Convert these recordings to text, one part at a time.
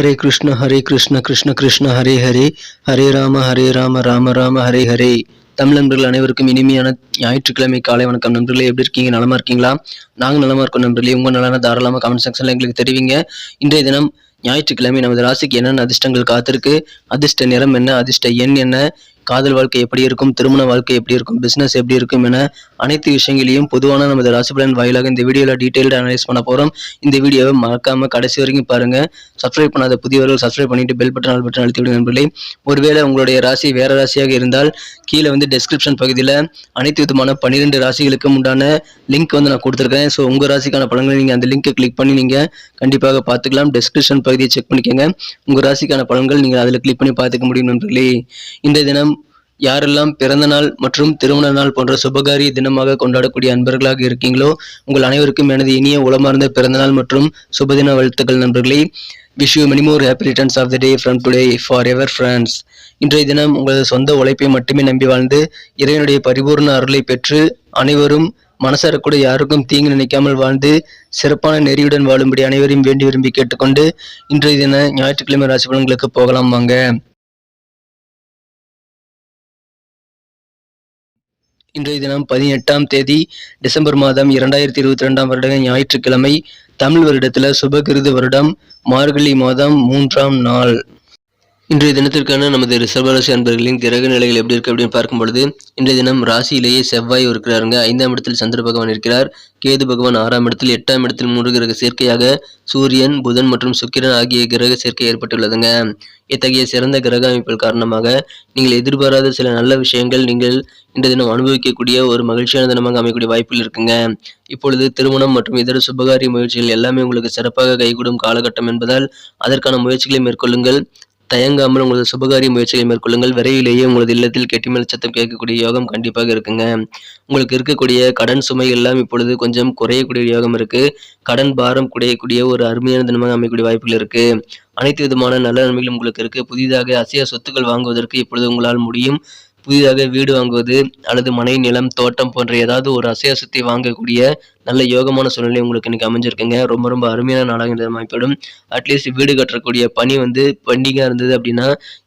ஹரே கிருஷ்ண ஹரே கிருஷ்ண கிருஷ்ண கிருஷ்ண ஹரே ஹரே ஹரே ராம ஹரே ராம ராம ராம ஹரே ஹரே தமிழ் நண்பர்கள் அனைவருக்கும் இனிமையான ஞாயிற்றுக்கிழமை காலை வணக்கம் நண்பர்களே. எப்படி இருக்கீங்க? நலமா இருக்கீங்களா? நாங்கள் நலமா இருக்கோம் நண்பர்களே. உங்க நலன தாராளமாக கமெண்ட் செக்ஷன்ல எங்களுக்கு தெரிவிங்க. இன்றைய தினம் ஞாயிற்றுக்கிழமை நமது ராசிக்கு என்னென்ன அதிர்ஷ்டங்கள் காத்திருக்கு? அதிர்ஷ்ட நிறம் என்ன? அதிர்ஷ்ட எண் என்ன? காதல் வாழ்க்கை எப்படி இருக்கும்? திருமண வாழ்க்கை எப்படி இருக்கும்? பிஸ்னஸ் எப்படி இருக்கும்? என அனைத்து விஷயங்களையும் பொதுவான நமது ராசிபலன் வாயிலாக இந்த வீடியோவில் டீடைல்டு அனலைஸ் பண்ண போகிறோம் இந்த வீடியோவை மறக்காமல் கடைசி வரைக்கும் பாருங்கள் சப்ஸ்கிரைப் பண்ணாத புதியவர்கள் சப்ஸ்கிரைப் பண்ணிட்டு பெல் பட்டன் ஆல் பட்டன் அழுத்தி விடுங்க நண்பர்களே. ஒருவேளை உங்களுடைய ராசி வேற ராசியாக இருந்தால் கீழே வந்து டெஸ்கிரிப்ஷன் பகுதியில் அனைத்து விதமான பன்னிரெண்டு ராசிகளுக்கும் உண்டான லிங்க் வந்து நான் கொடுத்துருக்கேன். ஸோ உங்கள் ராசிக்கான பலன்களை நீங்கள் அந்த லிங்கை கிளிக் பண்ணி நீங்கள் கண்டிப்பாக பார்த்துக்கலாம். டெஸ்கிரிப்ஷன் பகுதியை செக் பண்ணிக்கோங்க. உங்கள் ராசிக்கான பலன்கள் நீங்கள் அதில் கிளிக் பண்ணி பார்த்துக்க முடியும் நண்பர்களே. இந்த தினம் யாரெல்லாம் பிறந்த நாள் மற்றும் திருமண நாள் போன்ற சுபகாரிய தினமாக கொண்டாடக்கூடிய அன்பர்களாக இருக்கீங்களோ உங்கள் அனைவருக்கும் எனது இனிய உளமார்ந்த பிறந்தநாள் மற்றும் சுபதின வாழ்த்துக்கள் நண்பர்களே. Wish you many more happy returns of the day from today forever friends இன்றைய தினம் உங்களது சொந்த உழைப்பை மட்டுமே நம்பி வாழ்ந்து இறைவனுடைய பரிபூர்ண அருளை பெற்று அனைவரும் மனசார கூட யாருக்கும் தீங்கு நினைக்காமல் வாழ்ந்து சிறப்பான நெறியுடன் வாழும்படி அனைவரையும் வேண்டி விரும்பி கேட்டுக்கொண்டு இன்றைய தின ஞாயிற்றுக்கிழமை ராசி பலன்களுக்கு போகலாம் வாங்க. இன்றைய தினம் பதினெட்டாம் தேதி டிசம்பர் மாதம் இரண்டாயிரத்தி இருபத்தி ரெண்டாம் வருட ஞாயிற்றுக்கிழமை தமிழ் வருடத்தில் சுபகிருது வருடம் மார்கழி மாதம் மூன்றாம் நாள். இன்றைய தினத்திற்கான நமது ரிசர்வராசி அன்பர்களின் கிரக நிலைகள் எப்படி இருக்கு அப்படின்னு பார்க்கும் பொழுது இன்றைய தினம் ராசியிலேயே செவ்வாய் இருக்கிறாருங்க. ஐந்தாம் இடத்தில் சந்திர பகவான் இருக்கிறார். கேது பகவான் ஆறாம் இடத்தில் எட்டாம் இடத்தில் மூன்று கிரக சேர்க்கையாக சூரியன் புதன் மற்றும் சுக்கிரன் ஆகிய கிரக சேர்க்கை ஏற்பட்டுள்ளதுங்க. இத்தகைய சிறந்த கிரக அமைப்புகள் காரணமாக நீங்கள் எதிர்பாராத சில நல்ல விஷயங்கள் நீங்கள் இந்த தினம் அனுபவிக்கக்கூடிய ஒரு மகிழ்ச்சியான தினமாக அமையக்கூடிய வாய்ப்புகள் இருக்குங்க. இப்பொழுது திருமணம் மற்றும் இதர சுபகாரிய முயற்சிகள் எல்லாமே உங்களுக்கு சிறப்பாக கைகூடும் காலகட்டம் என்பதால் அதற்கான முயற்சிகளை மேற்கொள்ளுங்கள். தயங்காமல் உங்களது சுபகாரிய முயற்சிகளை மேற்கொள்ளுங்கள். விரைவிலேயே உங்களது இல்லத்தில் கெட்டிமேல் சத்தம் கேட்கக்கூடிய யோகம் கண்டிப்பாக இருக்குங்க. உங்களுக்கு இருக்கக்கூடிய கடன் சுமை எல்லாம் இப்பொழுது கொஞ்சம் குறையக்கூடிய யோகம் இருக்கு. கடன் பாரம் குறையக்கூடிய ஒரு அருமையான தினமாக அமையக்கூடிய வாய்ப்புகள் இருக்கு. அனைத்து விதமான நல்ல நன்மைகளும் உங்களுக்கு இருக்கு. புதிதாக அசைய சொத்துக்கள் வாங்குவதற்கு இப்பொழுது உங்களால் முடியும். புதிதாக வீடு வாங்குவது அல்லது மனை நிலம் தோட்டம் போன்ற ஏதாவது ஒரு அசைய சொத்தை வாங்கக்கூடிய நல்ல யோகமான சூழ்நிலை உங்களுக்கு இன்னைக்கு அமைஞ்சிருக்குங்க. ரொம்ப ரொம்ப அருமையான நாளாக இந்த அமைப்படும். அட்லீஸ்ட் வீடு கட்டக்கூடிய பணி வந்து பெண்டிங்காக இருந்தது அப்படின்னா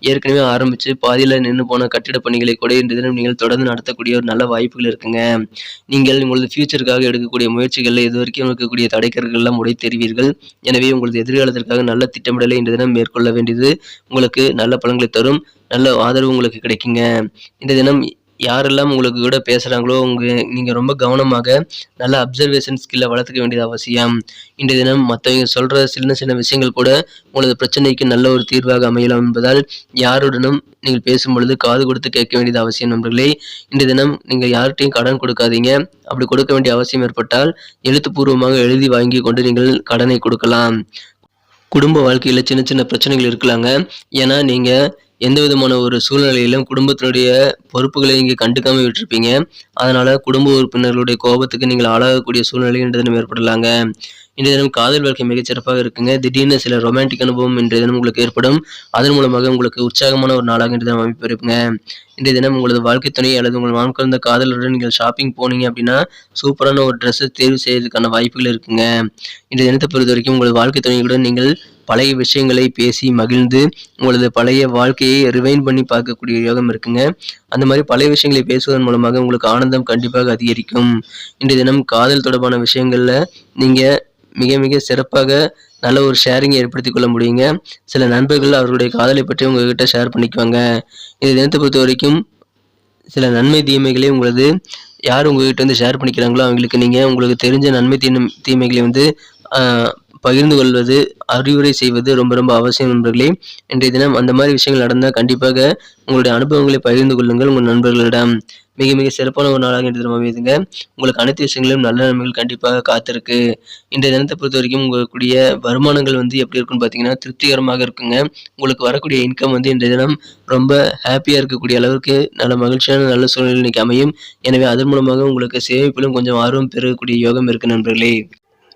ஏற்கனவே ஆரம்பித்து பாதியில் நின்று போன கட்டிட பணிகளை கூட இந்த தினம் நீங்கள் தொடர்ந்து நடத்தக்கூடிய ஒரு நல்ல வாய்ப்புகள் இருக்குங்க. நீங்கள் உங்களது ஃபியூச்சருக்காக எடுக்கக்கூடிய முயற்சிகளில் இதுவரைக்கும் இருக்கக்கூடிய தடைக்கர்கள்லாம் உடை தெரிவீர்கள். எனவே உங்களது எதிர்காலத்திற்காக நல்ல திட்டமிடலை இன்று தினம் மேற்கொள்ள வேண்டியது உங்களுக்கு நல்ல பலன்களை தரும். நல்ல ஆதரவு உங்களுக்கு கிடைக்குங்க. இந்த தினம் யாரெல்லாம் உங்களுக்கு கூட பேசுகிறாங்களோ உங்கள் நீங்கள் ரொம்ப கவனமாக நல்ல அப்சர்வேஷன் ஸ்கில்லை வளர்த்துக்க வேண்டியது அவசியம். இன்றைய தினம் மற்றவங்க சொல்கிற சின்ன சின்ன விஷயங்கள் கூட உங்களது பிரச்சனைக்கு நல்ல ஒரு தீர்வாக அமையலாம் என்பதால் யாருடனும் நீங்கள் பேசும் பொழுது காது கொடுத்து கேட்க வேண்டியது அவசியம் நண்பர்களே. இன்றைய தினம் நீங்கள் யார்கிட்டையும் கடன் கொடுக்காதீங்க. அப்படி கொடுக்க வேண்டிய அவசியம் ஏற்பட்டால் எழுத்துப்பூர்வமாக எழுதி வாங்கி கொண்டு நீங்கள் கடனை கொடுக்கலாம். குடும்ப வாழ்க்கையில் சின்ன சின்ன பிரச்சனைகள் இருக்கலாங்க. ஏன்னா நீங்கள் எந்த விதமான ஒரு சூழ்நிலையிலும் குடும்பத்தினுடைய பொறுப்புகளை நீங்கள் கண்டுக்காமல் விட்டுருப்பீங்க அதனால் குடும்ப உறுப்பினர்களுடைய கோபத்துக்கு நீங்கள் ஆளாகக்கூடிய சூழ்நிலை என்று தினம் ஏற்படலாங்க. இன்றைய தினம் காதல் வாழ்க்கை மிகச்சிறப்பாக இருக்குங்க. திடீர்னு சில ரொமான்டிக் அனுபவம் இன்றைய தினம் உங்களுக்கு ஏற்படும். அதன் மூலமாக உங்களுக்கு உற்சாகமான ஒரு நாளாக இன்றைய தினம் அமைப்பு இருக்குங்க. இன்றைய தினம் உங்களது வாழ்க்கை துணை அல்லது உங்கள் வாழ்க்கை காதலருடன் நீங்கள் ஷாப்பிங் போனீங்க அப்படின்னா சூப்பரான ஒரு ட்ரெஸ்ஸை தேர்வு செய்யறதுக்கான வாய்ப்புகள் இருக்குங்க. இன்றைய தினத்தை பொறுத்த வரைக்கும் உங்களது வாழ்க்கை துணையுடன் நீங்கள் பழைய விஷயங்களை பேசி மகிழ்ந்து உங்களது பழைய வாழ்க்கையை ரிவைன் பண்ணி பார்க்கக்கூடிய யோகம் இருக்குங்க. அந்த மாதிரி பழைய விஷயங்களை பேசுவதன் மூலமாக உங்களுக்கு ஆனந்தம் கண்டிப்பாக அதிகரிக்கும். இன்றைய தினம் காதல் தொடர்பான விஷயங்களில் நீங்கள் மிக மிக சிறப்பாக நல்ல ஒரு ஷேரிங்கை ஏற்படுத்தி கொள்ள முடியுங்க. சில நண்பர்கள் அவர்களுடைய காதலை பற்றி உங்ககிட்ட ஷேர் பண்ணிக்குவாங்க. இந்த தினத்தை பொறுத்த வரைக்கும் சில நன்மை தீமைகளை உங்களது யார் உங்ககிட்ட வந்து ஷேர் பண்ணிக்கிறாங்களோ அவங்களுக்கு நீங்கள் உங்களுக்கு தெரிஞ்ச நன்மை தீ தீமைகளை வந்து பகிர்ந்து கொள்வது அறிவுரை செய்வது ரொம்ப ரொம்ப அவசியம் நண்பர்களே. இன்றைய தினம் அந்த மாதிரி விஷயங்கள் நடந்தால் கண்டிப்பாக உங்களுடைய அனுபவங்களை பகிர்ந்து கொள்ளுங்கள் உங்கள் நண்பர்களிடம். மிக மிக சிறப்பான ஒரு நாளாக இன்றைய தினம் அமைதுங்க உங்களுக்கு அனைத்து விஷயங்களும் நல்ல நன்மைகள் கண்டிப்பாக காத்திருக்கு. இன்றைய தினத்தை பொறுத்த வரைக்கும் உங்களுடைய வருமானங்கள் வந்து எப்படி இருக்குன்னு பார்த்தீங்கன்னா திருப்திகரமாக இருக்குங்க. உங்களுக்கு வரக்கூடிய இன்கம் வந்து இன்றைய தினம் ரொம்ப ஹாப்பியாக இருக்கக்கூடிய அளவுக்கு நல்ல மகிழ்ச்சியான நல்ல சூழ்நிலை இன்னைக்கு அமையும். எனவே அதன் மூலமாக உங்களுக்கு சேமிப்பிலும் கொஞ்சம் ஆர்வம் பெறக்கூடிய யோகம் இருக்கு நண்பர்களே.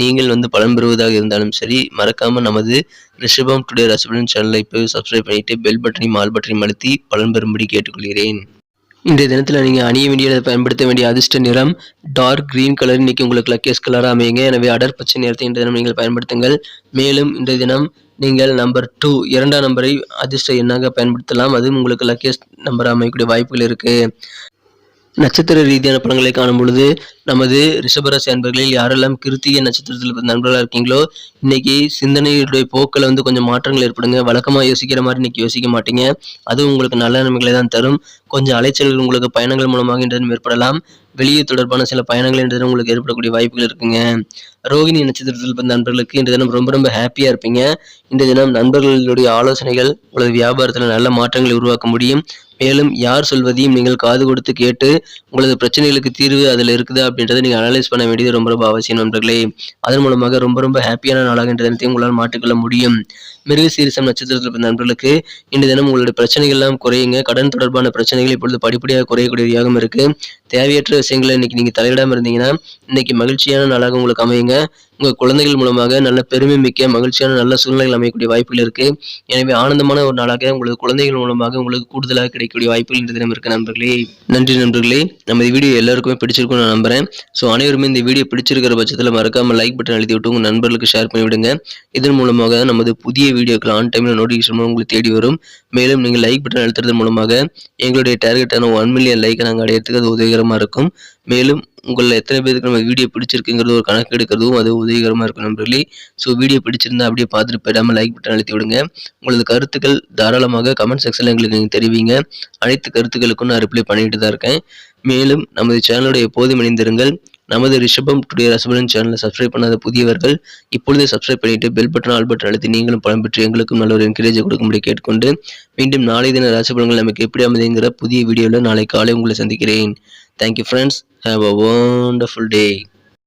நீங்கள் வந்து பலன் பெறுவதாக இருந்தாலும் சரி மறக்காமல் நமது ரிஷபம் டுடே ரசபலன் சேனலை இப்போ சப்ஸ்கிரைப் பண்ணிவிட்டு பெல் பட்டனையும் ஆல் பட்டனையும் அழுத்தி பலன் பெறும்படி கேட்டுக்கொள்கிறேன். இன்றைய தினத்தில் நீங்கள் அணிய வேண்டிய பயன்படுத்த வேண்டிய அதிர்ஷ்ட நிறம் டார்க் கிரீன் கலர் இன்றைக்கி உங்களுக்கு லக்கேஸ் கலராக அமையுங்க. எனவே அடர் பச்சை நிறத்தை இன்றைய தினம் நீங்கள் பயன்படுத்துங்கள். மேலும் இன்றைய தினம் நீங்கள் நம்பர் டூ இரண்டாம் நம்பரை அதிர்ஷ்ட எண்ணாக பயன்படுத்தலாம். அதுவும் உங்களுக்கு லக்கியஸ்ட் நம்பர் அமையக்கூடிய வாய்ப்புகள் இருக்குது நட்சத்திர ரீதியான படங்களை காணும் பொழுது நமது ரிஷபராசி அன்பர்களில் யாரெல்லாம் கிருத்திகை நட்சத்திரத்தில் நண்பர்களாக இருக்கீங்களோ இன்னைக்கு சிந்தனையுடைய போக்கில் வந்து கொஞ்சம் மாற்றங்கள் ஏற்படுங்க. வழக்கமாக யோசிக்கிற மாதிரி இன்னைக்கு யோசிக்க மாட்டீங்க. அதுவும் உங்களுக்கு நல்ல நன்மைகளை தான் தரும். கொஞ்சம் அலைச்சல்கள் உங்களுக்கு பயணங்கள் மூலமாக என்றதும் ஏற்படலாம். வெளியே தொடர்பான சில பயணங்கள் என்றதும் உங்களுக்கு ஏற்படக்கூடிய வாய்ப்புகள் இருக்குங்க. ரோகிணி நட்சத்திரத்தில் பிறந்த நண்பர்களுக்கு இன்று தினம் ரொம்ப ரொம்ப ஹாப்பியாக இருப்பீங்க. இந்த தினம் நண்பர்களுடைய ஆலோசனைகள் உங்களது வியாபாரத்தில் நல்ல மாற்றங்களை உருவாக்க முடியும். மேலும் யார் சொல்வதையும் நீங்கள் காது கொடுத்து கேட்டு உங்களது பிரச்சனைகளுக்கு தீர்வு அதில் இருக்குதா அப்படின்றத நீங்கள் அனலைஸ் பண்ண வேண்டியது ரொம்ப ரொம்ப அவசியம் நண்பர்களே. அதன் மூலமாக ரொம்ப ரொம்ப ஹாப்பியான நாளாக இன்று தினத்தையும் உங்களால் மாற்றிக்கொள்ள முடியும். மிருக சீரிசம் நட்சத்திரத்தில் பிறந்த நண்பர்களுக்கு இன்று தினம் உங்களுடைய பிரச்சனைகள் எல்லாம் குறையுங்க. கடன் தொடர்பான பிரச்சனைகள் இப்பொழுது படிப்படியாக குறையக்கூடியதாகவும் இருக்கு. தேவையற்ற விஷயங்களை இன்னைக்கு நீங்கள் தலையிடாமல் இருந்தீங்கன்னா இன்னைக்கு மகிழ்ச்சியான நாளாக உங்களுக்கு அமையுங்க. né? உங்கள் குழந்தைகள் மூலமாக நல்ல பெருமை மிக்க மகிழ்ச்சியான நல்ல சூழ்நிலைகள் அமையக்கூடிய வாய்ப்புகள் இருக்குது எனவே ஆனந்தமான ஒரு நாளாக உங்களது குழந்தைகள் மூலமாக உங்களுக்கு கூடுதலாக கிடைக்கக்கூடிய வாய்ப்புகள் இந்த தினம் இருக்கு நண்பர்களே. நன்றி நண்பர்களே. நம்ம வீடியோ எல்லாருக்குமே பிடிச்சிருக்கும் நான் நம்புறேன். ஸோ அனைவருமே இந்த வீடியோ பிடிச்சிருக்கிற பட்சத்தில் மறக்காமல் லைக் பட்டன் எழுதி விட்டு உங்கள் நண்பர்களுக்கு ஷேர் பண்ணிவிடுங்க. இதன் மூலமாக நமது புதிய வீடியோக்கள் ஆன் டைமில் நோட்டிஃபிகேஷன் உங்களுக்கு தேடி வரும். மேலும் நீங்கள் லைக் பட்டன் அழுத்துறது மூலமாக எங்களுடைய டார்கெட்டான ஒன் மில்லியன் லைக்கை நாங்கள் அடையிறதுக்கு அது உதவிகரமாக இருக்கும். மேலும் உங்களில் எத்தனை பேருக்கு நம்ம வீடியோ பிடிச்சிருக்குங்கிறது ஒரு கணக்கு எடுக்கிறதும் அது உதவிகரமாக இருக்கும் நண்பர்களே. ஸோ வீடியோ பிடிச்சிருந்தா அப்படியே பார்த்துட்டு போயிடாமல் லைக் பட்டன் அழுத்தி விடுங்க. உங்களது கருத்துக்கள் தாராளமாக கமெண்ட் செக்ஷனில் எங்களுக்கு நீங்கள் தெரிவிங்க. அனைத்து கருத்துக்களுக்கும் நான் ரிப்ளை பண்ணிட்டு தான் இருக்கேன். மேலும் நமது சேனலுடைய எப்போதும் இணைந்திருங்கள். நமது ரிஷபம் டுடே ரசபலன் சேனலை சப்ஸ்கிரைப் பண்ணாத புதியவர்கள் இப்பொழுதே சப்ஸ்கிரைப் பண்ணிட்டு பெல் பட்டன் ஆல் பட்டன் அழுத்தி நீங்களும் பலம் பெற்று எங்களுக்கும் நல்ல ஒரு என்கரேஜ் கொடுக்கும்படி கேட்டுக்கொண்டு மீண்டும் நாளை தின ராசிபலன்கள் நமக்கு எப்படி அமைதிங்கிற புதிய வீடியோவில் நாளை காலை உங்களை சந்திக்கிறேன். Thank you friends have a wonderful day